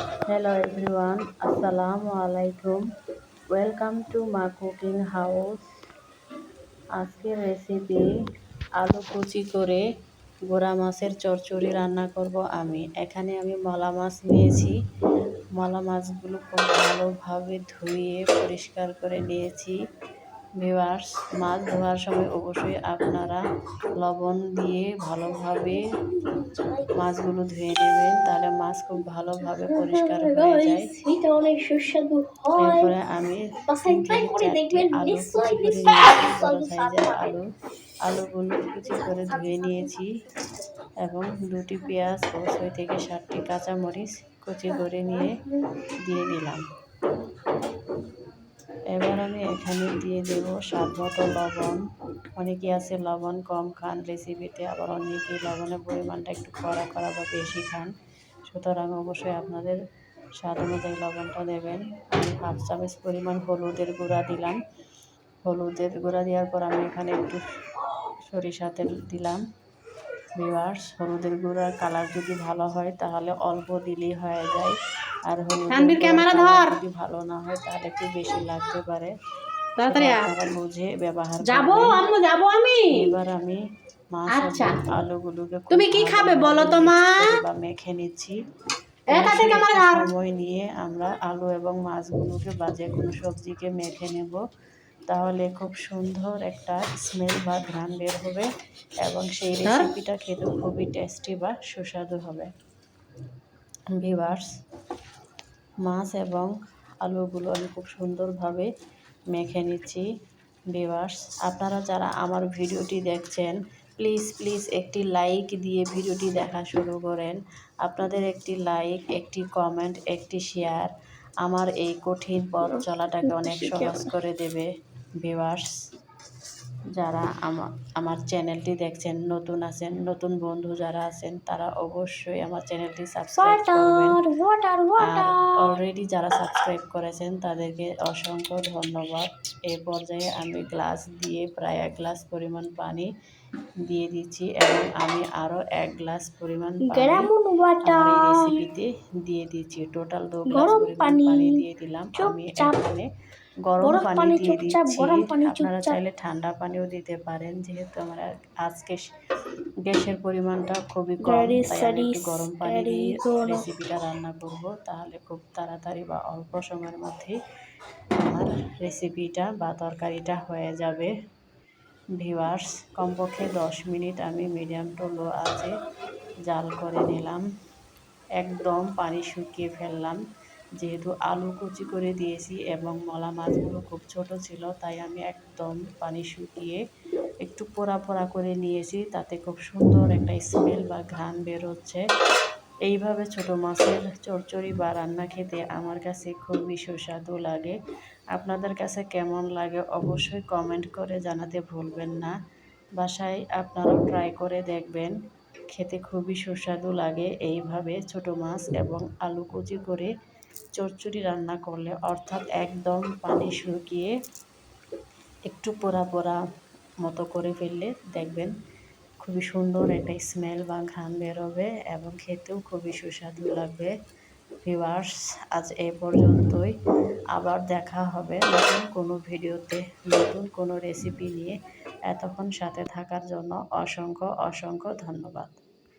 Hello everyone, Assalamu alaikum. Welcome to my cooking house. আজকের recipe আলু কুচি করে গোড়া মাছের চচ্চড়ি রান্না করব আমি এখানে আমি মলা মাছ নিয়েছি মলা মাছগুলো খুব ভালোভাবে ধুয়ে পরিষ্কার করে নিয়েছি ভিওয়ার্স মাছ ধোয়ার সময় অবশ্যই আপনারা লবণ দিয়ে ভালোভাবে মাছগুলো ধুয়ে নেবেন। তাহলে মাছ খুব ভালোভাবে পরিষ্কার হয়ে যায়। এটা অনেক সুস্বাদু হয়। এরপরে আমি আলু আলুগুলো কুচি করে ধুয়ে নিয়েছি। এবং দুটি পেঁয়াজ ও ছয় থেকে সাতটি কাঁচামরিচ কুচি করে নিয়ে দিয়ে দিলাম। এবার আমি এখানে দিয়ে দেব স্বাদ মতো লবণ। অনেকে আছে লবণ কম খান রেসিপিতে আবার অনেকে লবণের পরিমাণটা একটু কড়া কড়া বা বেশি খান। সুতরাং অবশ্যই আপনাদের স্বাদ অনুযায়ী লবণটা দেবেন। আমি হাফ চামচ পরিমাণ হলুদের গুঁড়া দিলাম। হলুদের গুঁড়া দেওয়ার পর আমি এখানে একটু সরিষা তেল দিলাম। ভিওয়ার্স হলুদের গুঁড়ার কালার যদি ভালো হয়, তাহলে অল্প দিলেই হয়ে যায়। আর হলুদের ক্যামেরা ধর। যদি ভালো না হয় তাহলে একটু বেশি লাগতে পারে। তাড়াতাড়ি বুঝে ব্যবহার যাব। আম্মু যাব আমি। এবার আমি মাছ আচ্ছা। আলুগুলোকে তুমি কি খাবে বলো তো মা? মেখে নিচ্ছি। সময় নিয়ে আমরা আলু এবং মাছগুলোকে বা যে কোনো সবজিকে মেখে নেব। তাহলে খুব সুন্দর একটা স্মেল বা ঘ্রাণ বের হবে এবং সেই রেসিপিটা খেতে খুবই টেস্টি বা সুস্বাদু হবে। ভিভার্স মাছ এবং আলুগুলো আমি খুব সুন্দরভাবে মেখে নিচ্ছি ভিভার্স আপনারা যারা আমার ভিডিওটি দেখছেন প্লিজ প্লিজ একটি লাইক দিয়ে ভিডিওটি দেখা শুরু করেন। আপনাদের একটি লাইক একটি কমেন্ট একটি শেয়ার আমার এই কঠিন পথ চলাটাকে অনেক সহজ করে দেবে ভিভার্স যারা আমার আমার চ্যানেলটি দেখছেন নতুন আছেন নতুন বন্ধু যারা আছেন তারা অবশ্যই আমার চ্যানেলটি সাবস্ক্রাইব করবেন। অলরেডি যারা সাবস্ক্রাইব করেছেন তাদেরকে অসংখ্য ধন্যবাদ। এই পর্যায়ে আমি গ্লাস দিয়ে প্রায় এক গ্লাস পরিমাণ পানি দিয়ে দিচ্ছি এবং আমি আরও এক গ্লাস পরিমাণ রেসিপিতে দিয়ে দিচ্ছি। টোটাল দু গ্লাস গরম পরিমাণ পানি, পানি দিয়ে দিলাম। আমি এখানে গরম পানি দিয়ে চুপচাপ, দিচ্ছি। গরম পানি আপনারা। চাইলে ঠান্ডা পানিও দিতে পারেন যেহেতু আমার আজকে গ্যাসের পরিমাণটা খুবই কম তাই গরম পানি দিয়ে রেসিপিটা রান্না করব। তাহলে খুব তাড়াতাড়ি বা অল্প সময়ের মধ্যেই আমার রেসিপিটা বা তরকারিটা হয়ে যাবে। ভিওয়ার্স কমপক্ষে দশ মিনিট আমি মিডিয়াম টু লো আছে জাল করে নিলাম। একদম পানি শুকিয়ে ফেললাম। যেহেতু আলু কুচি করে দিয়েছি এবং মলা মাছগুলো খুব ছোট ছিল, তাই আমি একদম পানি শুকিয়ে একটু পোড়া পোড়া করে নিয়েছি। তাতে খুব সুন্দর একটা স্মেল বা ঘ্রাণ বের হচ্ছে এইভাবে ছোট মাছের চচ্চড়ি বা রান্না খেতে আমার কাছে খুবই সুস্বাদু লাগে। আপনাদের কাছে কেমন লাগে অবশ্যই কমেন্ট করে জানাতে ভুলবেন না। বাসায় আপনারাও ট্রাই করে দেখবেন। খেতে খুবই সুস্বাদু লাগে এইভাবে ছোট মাছ এবং আলু কুচি করে চচ্চড়ি রান্না করলে, অর্থাৎ একদম পানি শুকিয়ে একটু পোড়া পোড়া মতো করে ফেললে দেখবেন খুবই সুন্দর একটা স্মেল বা ঘ্রাণ বেরোবে এবং খেতেও খুবই সুস্বাদু লাগবে। ভিউয়ার্স আজ এ পর্যন্তই। আবার দেখা হবে নতুন কোনো ভিডিওতে, নতুন কোনো রেসিপি নিয়ে। এতক্ষণ সাথে থাকার জন্য অসংখ্য অসংখ্য ধন্যবাদ।